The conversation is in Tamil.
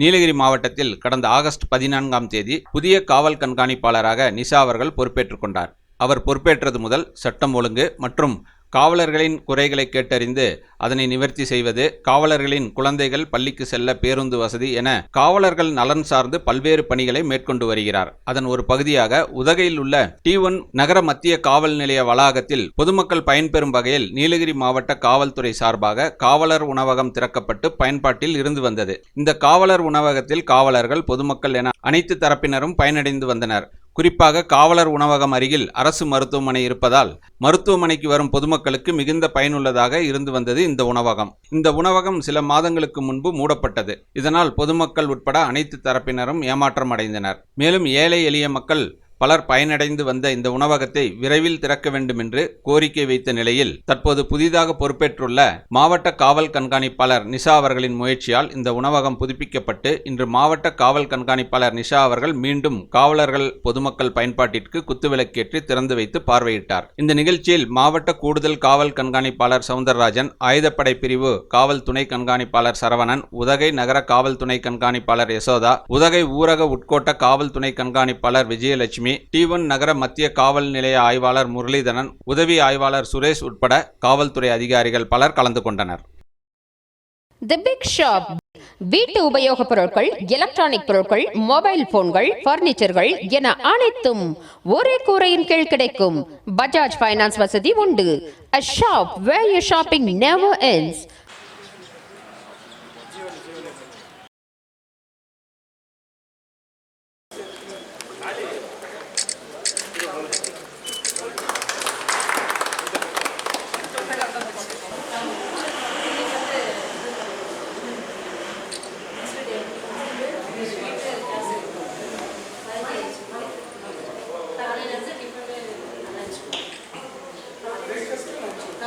நீலகிரி மாவட்டத்தில் கடந்த ஆகஸ்ட் பதினான்காம் தேதி புதிய காவல் கண்காணிப்பாளராக நிஷா அவர்கள் பொறுப்பேற்றுக் கொண்டார். அவர் பொறுப்பேற்றது முதல் சட்டம் ஒழுங்கு மற்றும் காவலர்களின் குறைகளை கேட்டறிந்து அதனை நிவர்த்தி செய்வது காவலர்களின் குழந்தைகள் பள்ளிக்கு செல்ல பேருந்து வசதி என காவலர்கள் நலன் சார்ந்து பல்வேறு பணிகளை மேற்கொண்டு வருகிறார். அதன் ஒரு பகுதியாக உதகையில் உள்ள டி ஒன் நகர மத்திய காவல் நிலைய வளாகத்தில் பொதுமக்கள் பயன்பெறும் வகையில் நீலகிரி மாவட்ட காவல்துறை சார்பாக காவலர் உணவகம் திறக்கப்பட்டு பயன்பாட்டில் இருந்து வந்தது. இந்த காவலர் உணவகத்தில் காவலர்கள் பொதுமக்கள் என அனைத்து தரப்பினரும் பயனடைந்து வந்தனர். குறிப்பாக காவலர் உணவகம் அருகில் அரசு மருத்துவமனை இருப்பதால் மருத்துவமனைக்கு வரும் பொதுமக்களுக்கு மிகுந்த பயனுள்ளதாக இருந்து வந்தது இந்த உணவகம். இந்த உணவகம் சில மாதங்களுக்கு முன்பு மூடப்பட்டது. இதனால் பொதுமக்கள் உட்பட அனைத்து தரப்பினரும் ஏமாற்றம் அடைந்தனர் மேலும் ஏழை எளிய மக்கள் பலர் பயனடைந்து வந்த இந்த உணவகத்தை விரைவில் திறக்க வேண்டும் என்று கோரிக்கை வைத்த நிலையில் தற்போது புதிதாக பொறுப்பேற்றுள்ள மாவட்ட காவல் கண்காணிப்பாளர் நிஷா அவர்களின் முயற்சியால் இந்த உணவகம் புதுப்பிக்கப்பட்டு இன்று மாவட்ட காவல் கண்காணிப்பாளர் நிஷா அவர்கள் மீண்டும் காவலர்கள் பொதுமக்கள் பயன்பாட்டிற்கு குத்துவிளக்கேற்றி திறந்து வைத்து பார்வையிட்டார். இந்த நிகழ்ச்சியில் மாவட்ட கூடுதல் காவல் கண்காணிப்பாளர் சவுந்தரராஜன் ஆயுதப்படை பிரிவு காவல் துணை கண்காணிப்பாளர் சரவணன் உதகை நகர காவல் துணை கண்காணிப்பாளர் யசோதா உதகை ஊரக உட்கோட்ட காவல் துணை கண்காணிப்பாளர் விஜயலட்சுமி டி ஒன் நகர மத்திய காவல் நிலைய ஆய்வாளர் முரளிதரன் உதவி ஆய்வாளர் சுரேஷ் உட்பட காவல்துறை அதிகாரிகள் பலர் கலந்து கொண்டனர். தி பிக் ஷாப் வீட்டு உபயோகப் பொருட்கள் எலக்ட்ரானிக் பொருட்கள் மொபைல் போன்கள் பர்னிச்சர்கள் என அனைத்தும் ஒரே கூரையின் கீழ் கிடைக்கும். பஜாஜ் ஃபைனான்ஸ் வசதி உண்டு. A shop where you shopping never ends.